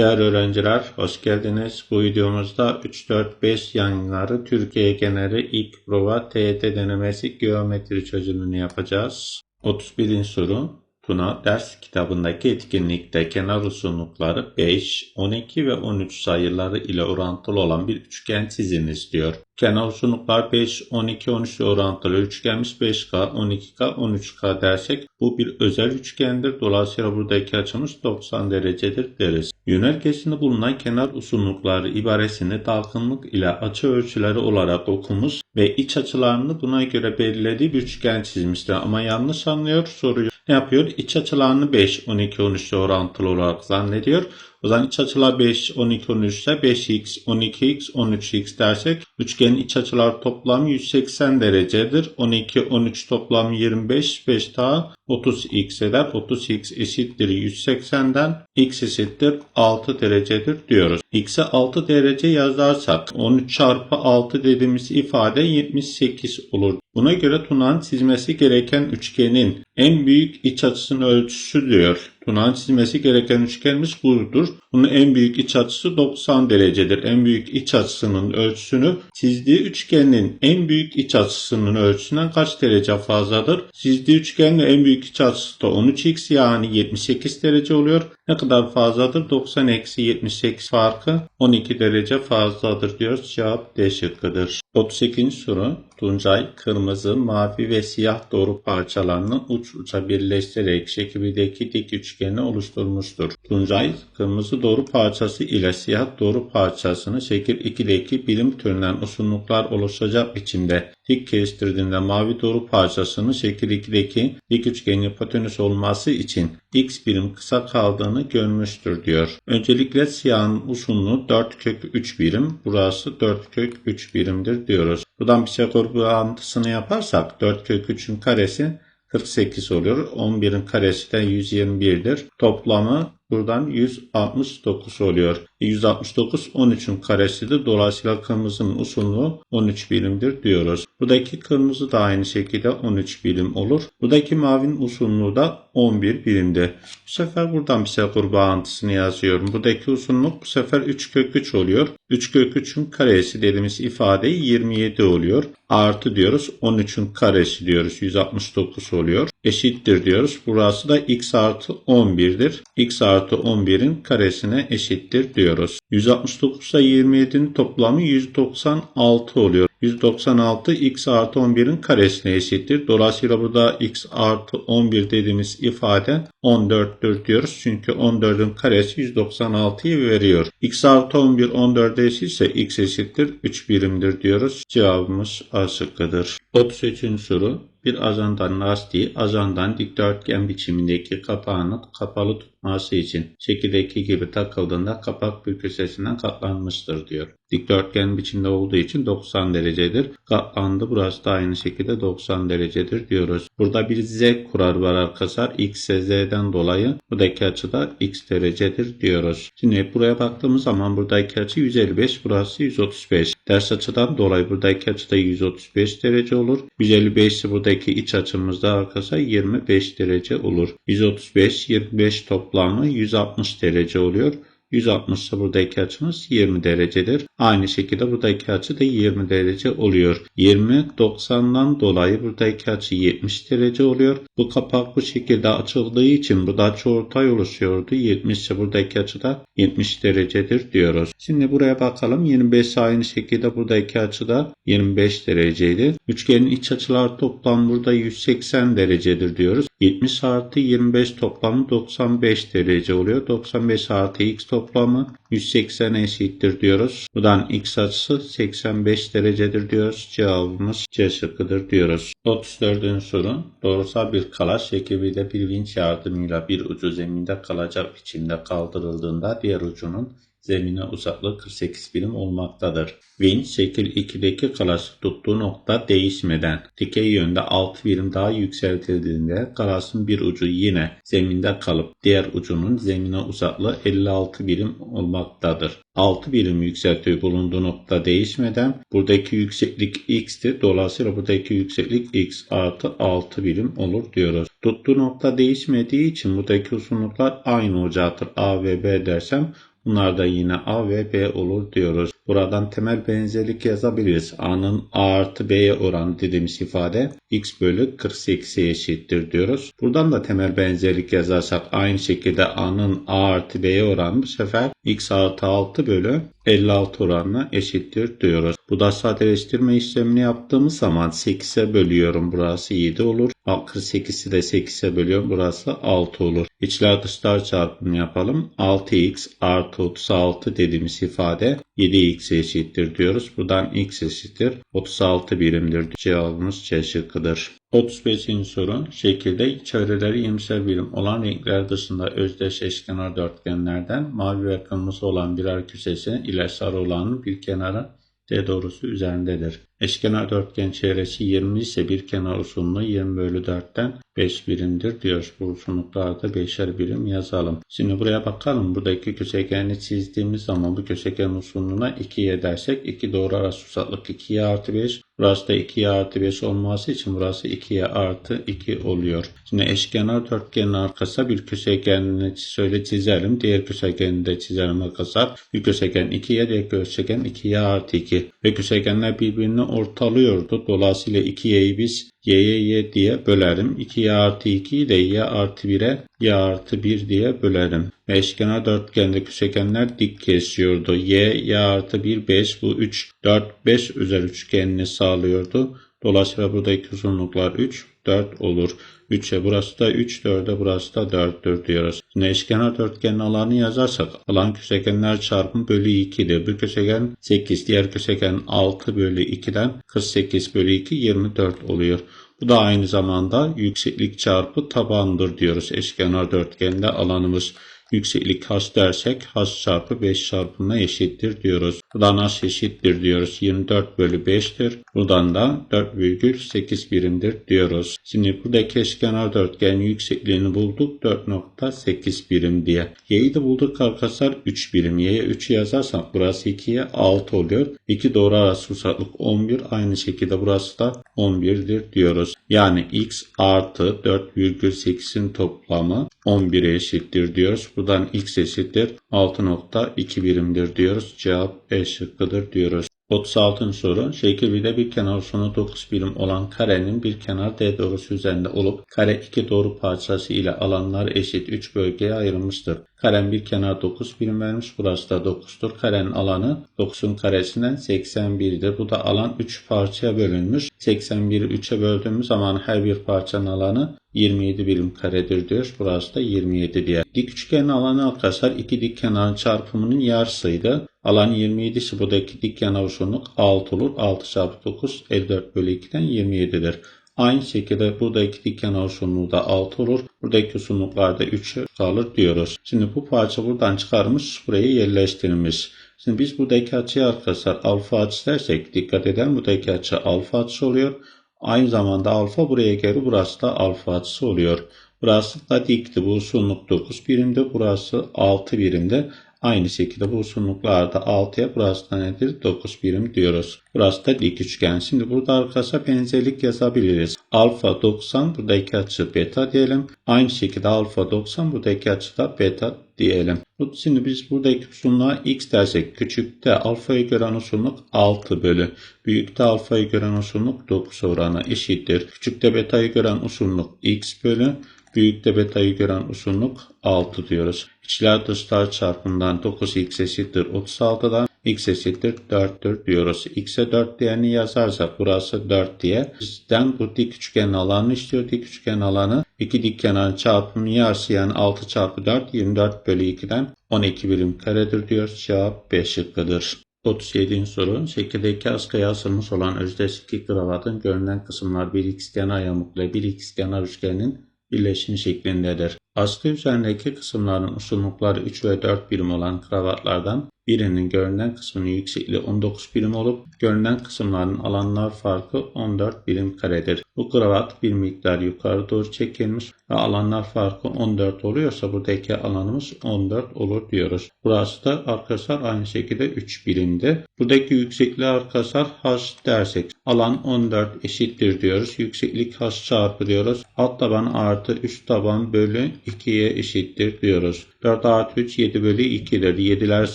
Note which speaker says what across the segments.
Speaker 1: Değerli öğrenciler, hoş geldiniz. Bu videomuzda 3, 4, 5 yayınları Türkiye geneli ilk prova TET denemesi geometri çözümünü yapacağız. 31. soru. Tuna ders kitabındaki etkinlikte kenar uzunlukları 5, 12 ve 13 sayıları ile orantılı olan bir üçgen çiziniz diyor. Kenar uzunluklar 5, 12, 13 ile orantılı üçgenmiş 5K, 12K, 13K dersek bu bir özel üçgendir. Dolayısıyla buradaki açımız 90 derecedir deriz. Yönergesinde bulunan kenar uzunlukları ibaresini dalgınlık ile açı ölçüleri olarak okumuş ve iç açılarını buna göre belirlediği bir üçgen çizmiştir. Ama yanlış anlıyor soruyu. Ne yapıyor? İç açılarını 5, 12, 13 ile orantılı olarak zannediyor. O zaman iç açılar 5, 12, 13 ise 5x, 12x, 13x dersek üçgenin iç açılar toplamı 180 derecedir. 12, 13 toplamı 25, 5 daha 30x eder. 30x eşittir 180'den x eşittir 6 derecedir diyoruz. x'e 6 derece yazarsak 13 çarpı 6 dediğimiz ifade 78 olur. Buna göre Tuna'nın çizmesi gereken üçgenin en büyük iç açısının ölçüsü diyor. Tuna'nın çizmesi gereken üçgenimiz budur. Bunun en büyük iç açısı 90 derecedir. En büyük iç açısının ölçüsünü çizdiği üçgenin en büyük iç açısının ölçüsünden kaç derece fazladır? Çizdiği üçgenin en büyük iç açısı da 13x yani 78 derece oluyor. Ne kadar fazladır? 90 eksi 78 farkı 12 derece fazladır diyoruz. Cevap D şıkkıdır. 38. soru. Tuncay kırmızı, mavi ve siyah doğru parçalarını uç uca birleştirerek şekildeki dik üçgeni oluşturmuştur. Tuncay kırmızı doğru parçası ile siyah doğru parçasını şekil 2'deki birim türünden uzunluklar oluşacak biçimde dik kestirdiğinde mavi doğru parçasının şekil 2'deki dik üçgenin hipotenüs olması için x birim kısa kaldığını görmüştür diyor. Öncelikle siyahın uzunluğu 4 kök 3 birim. Burası 4 kök 3 birimdir diyoruz. Buradan Pisagor bağıntısını yaparsak 4 kök 3'ün karesi 48 oluyor. 11'in karesi de 121'dir. Toplamı buradan 169 oluyor. 169 13'ün karesidir. Dolayısıyla kırmızının uzunluğu 13 birimdir diyoruz. Buradaki kırmızı da aynı şekilde 13 birim olur. Buradaki mavinin uzunluğu da 11 birimdir. Bu sefer buradan Pisagor bağıntısını yazıyorum. Buradaki uzunluk bu sefer 3 kök 3 oluyor. 3 kök 3'ün karesi dediğimiz ifade 27 oluyor. Artı diyoruz 13'ün karesi diyoruz 169 oluyor. Eşittir diyoruz. Burası da x artı 11'dir. x artı 11'in karesine eşittir diyoruz. 169 ile 27'nin toplamı 196 oluyor. 196 x artı 11'in karesine eşittir. Dolayısıyla burada x artı 11 dediğimiz ifade 14'tür diyoruz. Çünkü 14'ün karesi 196'yı veriyor. x artı 11 14'e eşitse x eşittir 3 birimdir diyoruz. Cevabımız A şıkkıdır. 33. soru. Bir ajandan lastiği ajandan dikdörtgen biçimindeki kapağını kapalı tutması için şekildeki gibi takıldığında kapak bir köşesinden katlanmıştır diyor. Dikdörtgen biçimde olduğu için 90 derecedir. Katlandı burası da aynı şekilde 90 derecedir diyoruz. Burada bir z kurar var arkadaşlar. x ve z'den dolayı buradaki açı da x derecedir diyoruz. Şimdi buraya baktığımız zaman buradaki açı 155 burası 135. Ders açıdan dolayı buradaki açı da 135 derece olur. 155 ise buradaki iç açımızda arkadaşlar 25 derece olur. 135 25 toplamı 160 derece oluyor. 160 ise buradaki açımız 20 derecedir. Aynı şekilde buradaki açı da 20 derece oluyor. 20 90'dan dolayı buradaki açı 70 derece oluyor. Bu kapak bu şekilde açıldığı için burada açı ortay oluşuyordu. 70 ise buradaki açı da 70 derecedir diyoruz. Şimdi buraya bakalım. 25 aynı şekilde buradaki açı da 25 dereceydi. Üçgenin iç açılar toplam burada 180 derecedir diyoruz. 70 artı 25 toplamı 95 derece oluyor. 95 artı x toplamı 180 eşittir diyoruz. Buradan x açısı 85 derecedir diyoruz. Cevabımız C şıkkıdır diyoruz. 34. soru. Doğrusal bir kalaş ekibiyle bir vinç yardımıyla bir ucu zeminde kalacak biçimde kaldırıldığında diğer ucunun zemine uzaklığı 48 birim olmaktadır. Vinç şekil 2'deki kalasın tuttuğu nokta değişmeden dikey yönde 6 birim daha yükseltildiğinde kalasın bir ucu yine zeminde kalıp diğer ucunun zemine uzaklığı 56 birim olmaktadır. 6 birim yükseltiği bulunduğu nokta değişmeden buradaki yükseklik x'tir. Dolayısıyla buradaki yükseklik x artı 6 birim olur diyoruz. Tuttuğu nokta değişmediği için buradaki uzunluklar aynı olacaktır. A ve B dersem Bunlar da yine A ve B olur diyoruz. Buradan temel benzerlik yazabiliriz. A'nın A artı B'ye oranı dediğimiz ifade x bölü 48'e eşittir diyoruz. Buradan da temel benzerlik yazarsak aynı şekilde A'nın A artı B'ye oranı bu sefer x artı 6 bölü 56 oranına eşittir diyoruz. Bu da sadeleştirme işlemini yaptığımız zaman 8'e bölüyorum. Burası 7 olur. 48'i de 8'e bölüyorum. Burası 6 olur. İçler dışlar çarpımı yapalım. 6x artı 36 dediğimiz ifade 7x eşittir diyoruz. Buradan x eşittir 36 birimdir. Cevabımız C şıkkıdır. 35. soru. Şekilde çevreleri 20'şer birim olan renkler dışında özdeş eşkenar dörtgenlerden mavi ve kırmızı olan birer köşesi ile sarı olanın bir kenara D doğrusu üzerindedir. Eşkenar dörtgen çevresi 20 ise bir kenar uzunluğu 20 bölü 4'ten 5 birimdir diyoruz. Bu uzunluklarda 5'er birim yazalım. Şimdi buraya bakalım. Buradaki köşegeni çizdiğimiz zaman bu köşegen uzunluğuna 2'ye dersek 2 doğru arası uzaklık 2'ye artı 5. Burası da 2'ye artı 5 olması için burası 2'ye artı 2 oluyor. Şimdi eşkenar dörtgenin arkasına bir köşegenini şöyle çizelim. Diğer köşegeni de çizelim arkadaşlar. Bir köşegen 2'ye diğer köşegen 2'ye artı 2. Ve köşegenler birbirini ortalıyordu. Dolayısıyla 2y'yi biz y'ye y diye bölerim. 2y artı 2'yi de y artı 1'e y artı 1 diye bölerim. Eşkenar dörtgende köşegenler dik kesiyordu. y, y artı 1, 5 bu 3, 4, 5 üzeri üçgenini sağlıyordu. Dolayısıyla buradaki uzunluklar 3, 4 olur. 3'e burası da 3, 4'e burası da 4'tür diyoruz. Şimdi eşkenar dörtgenin alanı yazarsak alan köşegenler çarpımı bölü 2'dir. Bir köşegen 8, diğer köşegen 6 bölü 2'den 48 bölü 2 24 oluyor. Bu da aynı zamanda yükseklik çarpı tabandır diyoruz. Eşkenar dörtgende alanımız yükseklik h dersek h çarpı 5 çarpımına eşittir diyoruz. Buradan h eşittir diyoruz. 24 bölü 5'tir. Buradan da 4,8 birimdir diyoruz. Şimdi buradaki eşkenar dörtgenin yüksekliğini bulduk. 4,8 birim diye. Y'yi de bulduk arkadaşlar 3 birim. Y'ye 3 yazarsak burası 2'ye 6 oluyor. 2 doğru arası uzaklık 11. Aynı şekilde burası da 11'dir diyoruz. Yani x artı 4,8'in toplamı 11'e eşittir diyoruz. Buradan x eşittir 6.2 birimdir diyoruz. Cevap E şıkkıdır diyoruz. 36. soru. Şekil 1'de bir kenar uzunluğu 9 birim olan karenin bir kenar D doğrusu üzerinde olup kare iki doğru parçası ile alanlar eşit 3 bölgeye ayrılmıştır. Karen bir kenar 9 birim vermiş. Burası da 9'dur. Karenin alanı 9'un karesinden 81'dir. Bu da alan 3 parçaya bölünmüş. 81'i 3'e böldüğümüz zaman her bir parçanın alanı 27 birim karedir diyor. Burası da 27 diye. Dik üçgenin alanı arkadaşlar iki dik kenarın çarpımının yarısıydı. Alan 27 ise buradaki dik kenar uzunluk 6 olur. 6 çarpı 9 54 bölü 2'den 27'dir. Aynı şekilde buradaki dik kenar uzunluğu da 6 olur. Buradaki uzunluklar da 3 kalır diyoruz. Şimdi bu parça buradan çıkarmış buraya yerleştirilmiş. Şimdi biz buradaki açıyı arkadaşlar alfa açı dersek dikkat edelim buradaki açı alfa açısı oluyor. Aynı zamanda alfa buraya geri burası da alfa açısı oluyor. Burası da dikti. Bu uzunluk 9 birimde. Burası 6 birimde. Aynı şekilde bu uzunluklarda 6'ya burası da nedir? 9 birim diyoruz. Burası da dik üçgen. Şimdi burada arkadaşlar benzerlik yazabiliriz. Alfa 90 buradaki açı beta diyelim. Aynı şekilde alfa 90 buradaki açı da beta diyelim. Şimdi biz buradaki uzunluğa x dersek küçükte alfayı gören uzunluk 6 bölü. Büyükte alfayı gören uzunluk 9 oranı eşittir. Küçükte betayı gören uzunluk x bölü. Büyükte betayı gören uzunluk 6 diyoruz. İçler dışlar çarpımından 9x eşittir 36'dan x eşittir 4'tür diyoruz. x'e 4 değerini yazarsak burası 4 diye. Bizden bu dik üçgen alanı istiyor. Dik üçgen alanı iki dik kenarın çarpımı yarısı yani 6 çarpı 4 24 bölü 2'den 12 birim karedir diyor. Cevap B şıkkıdır. 37. soru. Şekildeki askıya asılmış olan özdeş iki kravatın görünen kısımlar bir ikizkenar yamuk ile bir ikizkenar üçgenin birleşimi şeklindedir. Askı üzerindeki kısımların uzunlukları 3 ve 4 birim olan kravatlardan birinin görünen kısmının yüksekliği 19 birim olup görünen kısımların alanlar farkı 14 birim karedir. Bu kravat bir miktar yukarı doğru çekilmiş ve alanlar farkı 14 oluyorsa buradaki alanımız 14 olur diyoruz. Burası da arkadaşlar aynı şekilde 3 birimdi. Buradaki yüksekliği arkadaşlar h dersek alan 14 eşittir diyoruz. Yükseklik h çarpı diyoruz. Alt taban artı üst taban bölü 2'ye eşittir diyoruz. 4 artı 3 7 bölü 2'dir. 7'ler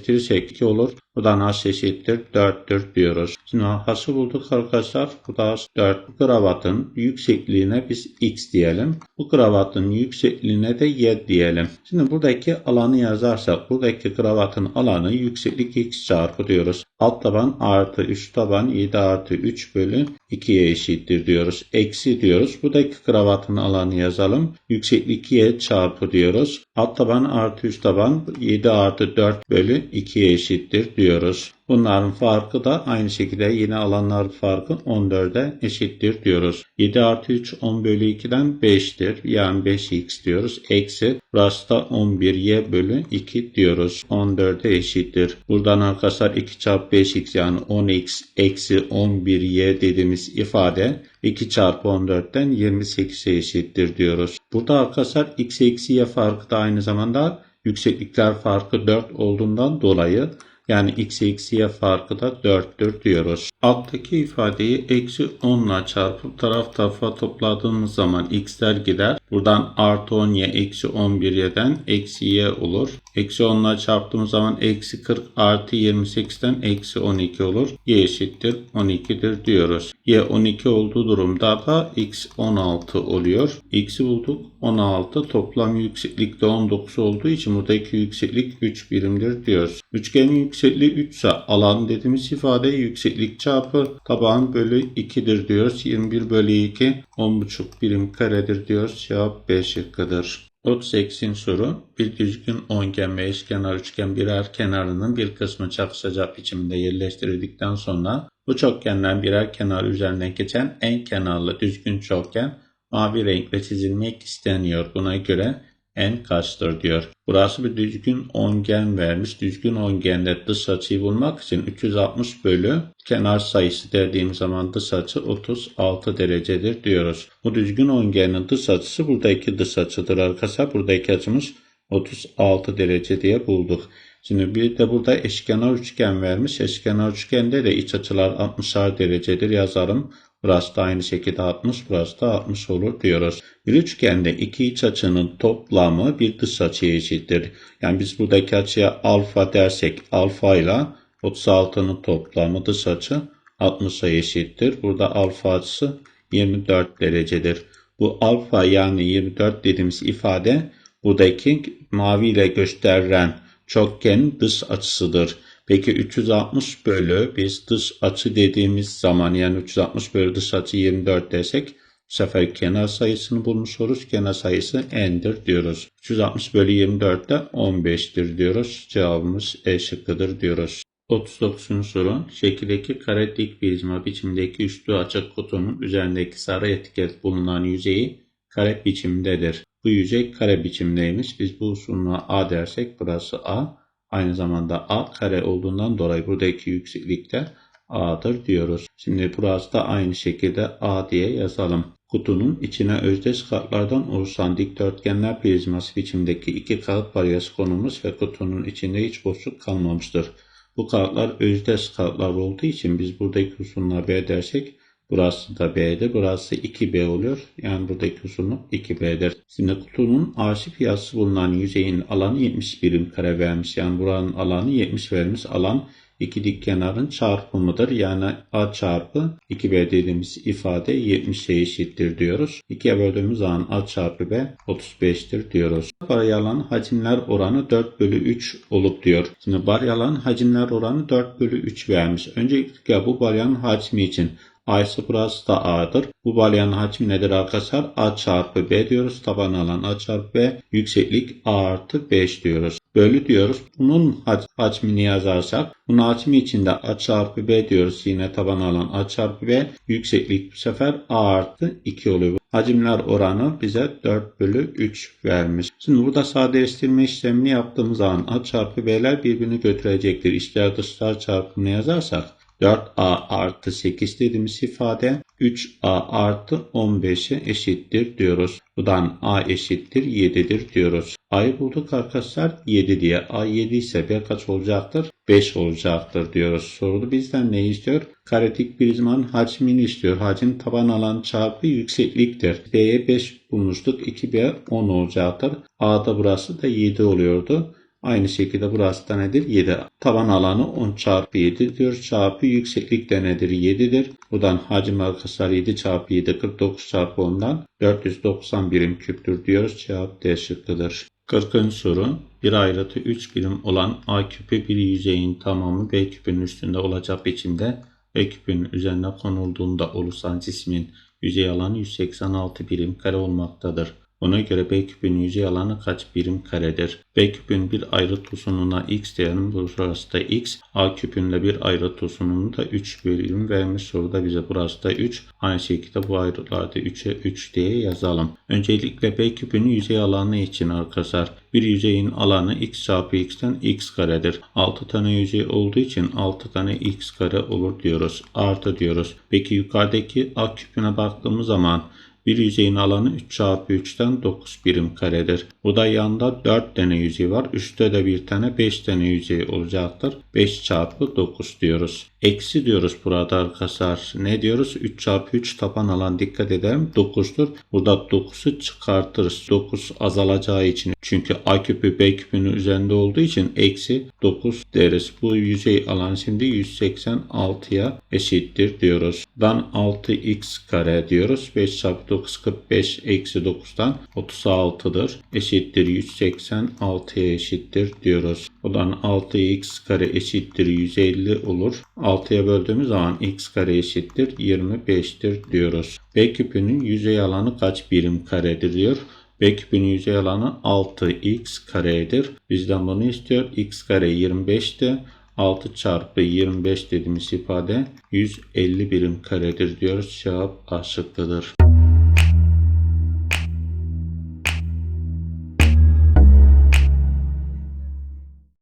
Speaker 1: sadeleştirirsek 2 olur. Buradan h eşittir 4'tür diyoruz. Şimdi h'ı bulduk arkadaşlar. Bu da 4. Bu kravatın yüksekliğine biz x diyelim. Bu kravatın yüksekliğine de y diyelim. Şimdi buradaki alanı yazarsak buradaki kravatın alanı yükseklik x çarpı diyoruz. Alt taban artı üst taban 7 artı 3 bölü 2'ye eşittir diyoruz. Eksi diyoruz. Buradaki kravatın alanı yazalım. Yükseklik y çarpı diyoruz. Alt taban artı üst taban 7 artı 4 bölü 2'ye eşittir diyoruz. Bunların farkı da aynı şekilde yine alanlar farkı 14'e eşittir diyoruz. 7 artı 3 10 bölü 2'den 5'tir. Yani 5x diyoruz. Eksi burası da 11y bölü 2 diyoruz. 14'e eşittir. Buradan arkadaşlar 2 çarpı 5x yani 10x eksi 11y dediğimiz ifade 2 çarpı 14'ten 28'e eşittir diyoruz. Burada arkadaşlar x eksi y farkı da aynı zamanda yükseklikler farkı 4 olduğundan dolayı yani x eksi y farkı da 4'tür diyoruz. Alttaki ifadeyi eksi 10 ile çarpıp taraf tarafa topladığımız zaman x'ler gider. Buradan artı 10y eksi 11y'den eksi y olur. Eksi 10 ile çarptığımız zaman eksi 40 artı 28'den eksi 12 olur. y eşittir 12'dir diyoruz. y 12 olduğu durumda da x 16 oluyor. x'i bulduk 16 toplam yükseklik de 19 olduğu için buradaki yükseklik 3 birimdir diyoruz. Üçgenin yüksekliği 3 ise alan dediğimiz ifade yükseklik çarpı taban bölü 2'dir diyoruz. 21 bölü 2 10,5 birim karedir diyoruz. Cevap B şıkkıdır. 38. soru. Bir düzgün ongen ve eşkenar üçgen birer kenarının bir kısmı çakışacak biçimde yerleştirildikten sonra bu çokgenler birer kenar üzerinden geçen en kenarlı düzgün çokgen mavi renkle çizilmek isteniyor. Buna göre en kaçtır diyor. Burası bir düzgün ongen vermiş. Düzgün ongende dış açıyı bulmak için 360 bölü kenar sayısı dediğim zaman dış açı 36 derecedir diyoruz. Bu düzgün ongenin dış açısı buradaki dış açıdır arkadaşlar. Buradaki açımız 36 derece diye bulduk. Şimdi bir de burada eşkenar üçgen vermiş. Eşkenar üçgende de iç açılar 60'ar derecedir yazarım. Burası da aynı şekilde 60, burası da 60 olur diyoruz. Bir üçgende iki iç açının toplamı bir dış açıya eşittir. Yani biz buradaki açıya alfa dersek alfa ile 36'nın toplamı dış açı 60'a eşittir. Burada alfa açısı 24 derecedir. Bu alfa yani 24 dediğimiz ifade buradaki mavi ile gösterilen çokgenin dış açısıdır. Peki 360 bölü biz dış açı dediğimiz zaman yani 360 bölü dış açı 24 desek bu sefer kenar sayısını bulmuş oluruz. Kenar sayısı n'dir diyoruz. 360 bölü 24 de 15'tir diyoruz. Cevabımız E şıkkıdır diyoruz. 39. soru. Şekildeki kare dik prizma biçimdeki üstü açık kutunun üzerindeki sarı etiket bulunan yüzeyi kare biçimdedir. Bu yüzey kare biçimdeymiş. Biz bu uzunluğa A dersek burası A. Aynı zamanda A kare olduğundan dolayı buradaki yükseklik de A'dır diyoruz. Şimdi burası da aynı şekilde A diye yazalım. Kutunun içine özdeş kartlardan oluşan dikdörtgenler prizması biçimdeki iki kağıt paryası konulmuş ve kutunun içinde hiç boşluk kalmamıştır. Bu kartlar özdeş kartlar olduğu için biz buradaki uzunluğa B dersek Burası da B'de. Burası 2B oluyor. Yani buradaki uzunluk 2B'dir. Şimdi kutunun arşif yazısı bulunan yüzeyin alanı 70 birim kare vermiş. Yani buranın alanı 70 vermiş. Alan iki dik kenarın çarpımıdır. Yani A çarpı 2B dediğimiz ifade 70'e eşittir diyoruz. 2'ye böldüğümüz zaman A çarpı B 35'tir diyoruz. Baryalan hacimler oranı 4 bölü 3 olup diyor. Şimdi baryalan hacimler oranı 4 bölü 3 vermiş. Öncelikle bu baryanın hacmi için A ise burası da A'dır. Bu balyanın hacmi nedir arkadaşlar? A çarpı B diyoruz. Taban alan A çarpı B. Yükseklik A artı 5 diyoruz. Bölü diyoruz. Bunun hac- hacmini yazarsak bunun hacmi içinde A çarpı B diyoruz. Yine taban alan A çarpı B. Yükseklik bu sefer A artı 2 oluyor. Hacimler oranı bize 4 bölü 3 vermiş. Şimdi burada sadeleştirme işlemini yaptığımız zaman A çarpı B'ler birbirini götürecektir. İçler dışlar çarpımını yazarsak 4A artı 8 dediğimiz ifade 3A artı 15'e eşittir diyoruz. Buradan A eşittir 7'dir diyoruz. A'yı bulduk arkadaşlar 7 diye. A 7 ise B kaç olacaktır? 5 olacaktır diyoruz. Soruda bizden ne istiyor? Karetik prizmanın hacmini istiyor. Hacim taban alan çarpı yüksekliktir. D'ye 5 bulmuştuk. 2B 10 olacaktır. A'da burası da 7 oluyordu. Aynı şekilde burası da nedir? 7. Taban alanı 10 çarpı 7 diyor. Çarpı yükseklik de nedir? 7'dir. Buradan hacim arkadaşlar 7 çarpı 7 49 çarpı 10'dan 490 birim küptür diyoruz. Cevap D şıkkıdır. 40. soru. Bir ayrıtı 3 birim olan A küpü bir yüzeyin tamamı B küpünün üstünde olacak biçimde B küpünün üzerine konulduğunda oluşan cismin yüzey alanı 186 birim kare olmaktadır. Ona göre B küpün yüzey alanı kaç birim karedir? B küpün bir ayrı tosununa x diyelim. Burası da x. A küpünle bir ayrı tosununu da 3 birim vermiş. Soruda bize burası da 3. Aynı şekilde bu ayrıtlarda 3'e 3 diye yazalım. Öncelikle B küpünün yüzey alanı için arkadaşlar bir yüzeyin alanı x çarpı x'ten x karedir. 6 tane yüzey olduğu için 6 tane x kare olur diyoruz. Artı diyoruz. Peki yukarıdaki A küpüne baktığımız zaman bir yüzeyin alanı 3 çarpı 3'ten 9 birim karedir. Burada yanında 4 tane yüzey var. Üstte de bir tane 5 tane yüzey olacaktır. 5 çarpı 9 diyoruz. Eksi diyoruz burada arkadaşlar. Ne diyoruz? 3 çarpı 3 taban alan dikkat edelim 9'dur. Burada 9'u çıkartırız. 9 azalacağı için. Çünkü A küpü B küpünün üzerinde olduğu için eksi 9 deriz. Bu yüzey alan şimdi 186'ya eşittir diyoruz. Dan 6x kare diyoruz. 5 çarpı 9 45 eksi 9'dan 36'dır. Eşittir 186'ya eşittir diyoruz. Buradan 6x kare eşittir 150 olur. 6'ya böldüğümüz zaman x kare eşittir 25'tir diyoruz. B küpünün yüzey alanı kaç birim karedir diyor. B küpünün yüzey alanı 6x karedir. Bizden bunu istiyor. x kare 25'ti. 6 çarpı 25 dediğimiz ifade 150 birim karedir diyoruz. Cevap A şıkkıdır.